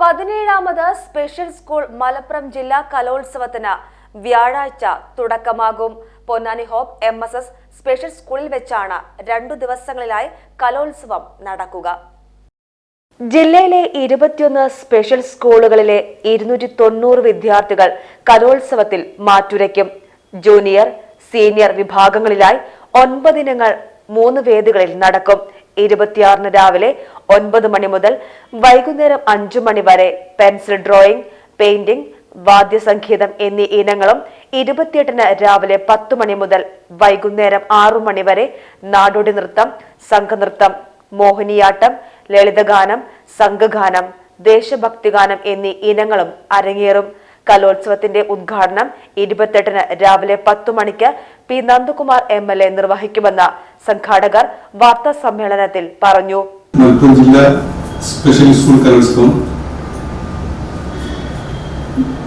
പതിനേഴാമത് special school Malappuram ജില്ലാ കലോത്സവത്തിന് വ്യാഴാഴ്ച തുടക്കമാകും. Ponnani hope M S S special സ്കൂളിൽ വെച്ചാണ് രണ്ടു ദിവസങ്ങളിലായി കലോത്സവം നടക്കുക. ജില്ലയിലെ ഇരുപത്തിയൊന്ന് സ്പെഷ്യൽ സ്കൂളുകളിലെ ഇരുന്നൂറ്റി തൊണ്ണൂറ് വിദ്യാർത്ഥികൾ കലോത്സവത്തിൽ മാറ്റുരയ്ക്കും. ജൂനിയർ സീനിയർ വിഭാഗങ്ങളിലായി ഒൻപതിനങ്ങൾ മൂന്ന് വേദികളിൽ നടക്കും. ഇരുപത്തിയാറിന് രാവിലെ ഒൻപത് മണി മുതൽ വൈകുന്നേരം അഞ്ചു മണി വരെ പെൻസിൽ ഡ്രോയിങ് പെയിന്റിംഗ് വാദ്യസംഗീതം എന്നീ ഇനങ്ങളും ഇരുപത്തിയെട്ടിന് രാവിലെ പത്തു മണി മുതൽ വൈകുന്നേരം ആറു മണി വരെ നാടോടി നൃത്തം സംഘനൃത്തം മോഹിനിയാട്ടം ലളിതഗാനം സംഘഗാനം ദേശഭക്തിഗാനം എന്നീ ഇനങ്ങളും അരങ്ങേറും. കലോത്സവത്തിന്റെ ഉദ്ഘാടനം ഇരുപത്തെട്ടിന് രാവിലെ പത്തു മണിക്ക് P Nandakumar M L A നിർവഹിക്കുമെന്ന് സംഘാടകർ വാർത്താ സമ്മേളനത്തിൽ പറഞ്ഞു. മലപ്പുറം ജില്ലാ സ്പെഷ്യൽ സ്കൂൾ കലോത്സവം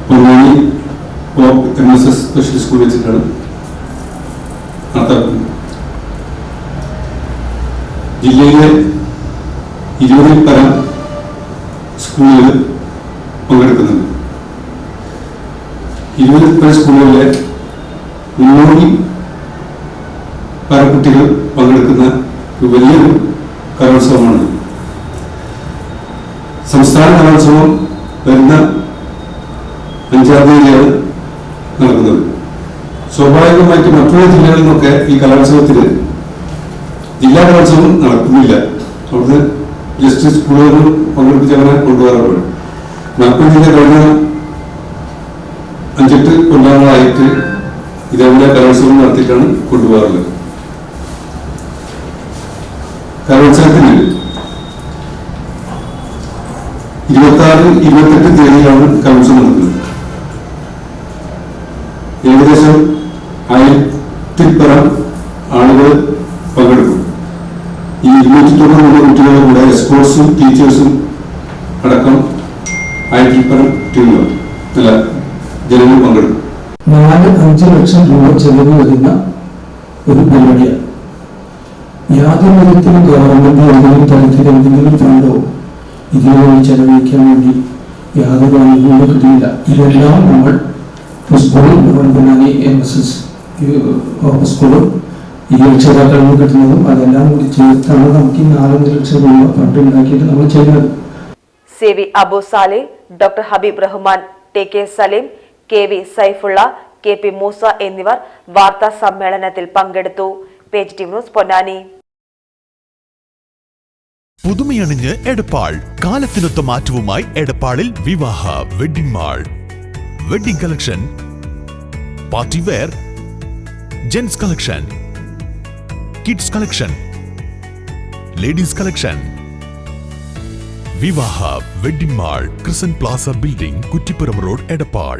Ponnani M S S special school വെച്ചിട്ടാണ് നടത്താറുള്ളത്. ജില്ലയിലെ ഇരുപതിൽ പരം സ്കൂളുകൾ പങ്കെടുക്കുന്നുണ്ട്. ഇരുപതിൽ പരം സ്കൂളുകളിലെ മുന്നൂറിൽ പല കുട്ടികൾ പങ്കെടുക്കുന്ന വലിയൊരു കലോത്സവമാണ്. സംസ്ഥാന കലോത്സവം വരുന്ന അഞ്ചാം തീയതിയാണ് നടക്കുന്നത്. സ്വാഭാവികമായിട്ട് മറ്റുള്ള ജില്ലകളിൽ നിന്നൊക്കെ ഈ കലോത്സവത്തിൽ ജില്ലാ കലോത്സവം നടക്കുന്നില്ല. അവിടുന്ന് ജസ്റ്റ് സ്കൂളുകളിൽ പങ്കെടുപ്പിച്ച് അങ്ങനെ കൊണ്ടുപോകാറുണ്ട്. മലപ്പുറം ജില്ല കഴിഞ്ഞ അഞ്ചെട്ട് കൊല്ലങ്ങളായിട്ട് ഇതേപോലെ കലോത്സവം നടത്തിയിട്ടാണ് കൊണ്ടുപോകാറുള്ളത്. കലോത്സവത്തിന് ഇരുപത്തി ആറ് ഇരുപത്തെട്ട് തീയതിയിലാണ് കലോത്സവം നടക്കുന്നത്. ഏകദേശം ആയിരത്തിപ്പുറം ആളുകൾ പങ്കെടുക്കും. ഈ ഇരുന്നൂറ്റി തൊണ്ണൂറ് കുട്ടികളുടെ കൂടെ സ്പോർട്സും ടീച്ചേഴ്സും അടക്കം ആയിരത്തിപ്പുറം ടീമുകൾ അല്ല ജനങ്ങൾ പങ്കെടുക്കും. നാല് അഞ്ച് ലക്ഷം രൂപ ചെലവ് വരുന്ന ഒരു പരിപാടിയാണ്. യാതൊരു വിധത്തിലും ഗവൺമെന്റ് ഏതെങ്കിലും തരത്തിൽ എന്തെങ്കിലും ഫണ്ടോ ഇതിനുവേണ്ടി ചെലവഴിക്കാൻ വേണ്ടി യാതൊരു അനുകൂലം കിട്ടിയില്ല ഇതെല്ലാം നമ്മൾ സ്കൂളും പൊന്നാനി എം എസ് എസ് സ്കൂളും ഈ രക്ഷിതാക്കളിൽ നിന്ന് കിട്ടുന്നതും അതെല്ലാം കൂടി ചേർത്താണ് നമുക്ക് ഈ നാലഞ്ച് ലക്ഷം രൂപ ഫണ്ട് ഉണ്ടാക്കിയിട്ട് നമ്മൾ ചെയ്യുന്നത്. C V Abu Sali doctor Habeeb Rahman T K Saleem K V Saifulla K P Moosa എന്നിവർ വാർത്താ സമ്മേളനത്തിൽ പങ്കെടുത്തു. Page T news Ponnani. പുതുമയണിഞ്ഞ് Edappal. കാലത്തിനൊത്ത മാറ്റവുമായി എടപ്പാളിൽ Vivaha wedding mall wedding collection party wear gents collection kids collection ladies collection Vivaha wedding mall ക്രിസൻ plaza building Kuttippuram road Edappal.